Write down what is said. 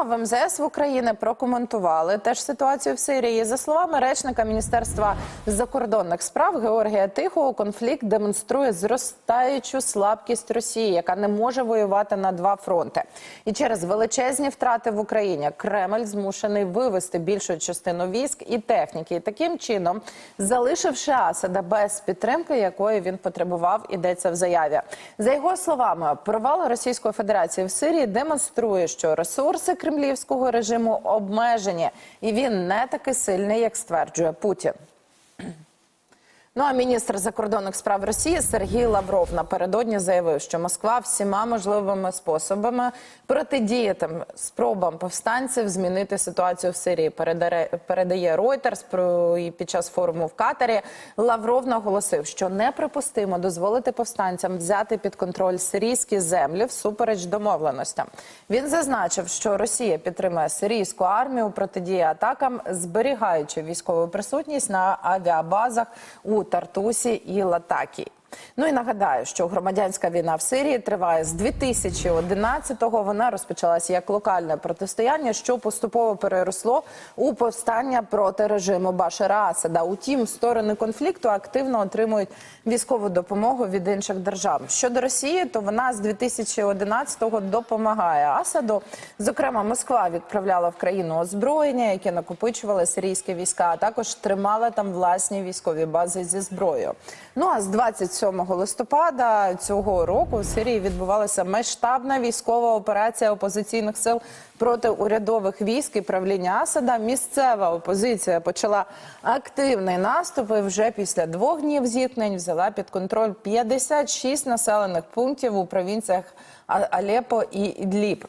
а в МЗС в Україні прокоментували теж ситуацію в Сирії. За словами речника Міністерства закордонних справ Георгія Тихого, конфлікт демонструє зростаючу слабкість Росії, яка не може воювати на два фронти. І через величезні втрати в Україні Кремль змушений вивести більшу частину військ і техніки. І таким чином, залишивши Асада без підтримки, якої він потребував, ідеться в заяві. За його словами, провал Російської Федерації в Сирії демонструє, що ресурси кремлівського режиму обмежені, і він не такий сильний, як стверджує Путін. Ну а міністр закордонних справ Росії Сергій Лавров напередодні заявив, що Москва всіма можливими способами протидіятиме спробам повстанців змінити ситуацію в Сирії. Передає, Reuters під час форуму в Катарі. Лавров наголосив, що неприпустимо дозволити повстанцям взяти під контроль сирійські землі всупереч домовленостям. Він зазначив, що Росія підтримує сирійську армію протидії атакам, зберігаючи військову присутність на авіабазах у Тартусі і Латакії. Ну і нагадаю, що громадянська війна в Сирії триває з 2011-го. Вона розпочалася як локальне протистояння, що поступово переросло у повстання проти режиму Башара Асада. Утім, сторони конфлікту активно отримують військову допомогу від інших держав. Щодо Росії, то вона з 2011-го допомагає Асаду. Зокрема, Москва відправляла в країну озброєння, яке накопичували сирійські війська, а також тримала там власні військові бази зі зброєю. Ну а з 27 листопада цього року в Сирії відбувалася масштабна військова операція опозиційних сил проти урядових військ і правління Асада. Місцева опозиція почала активний наступ і вже після двох днів зіткнень взяла під контроль 56 населених пунктів у провінціях Алепо і Ідліб.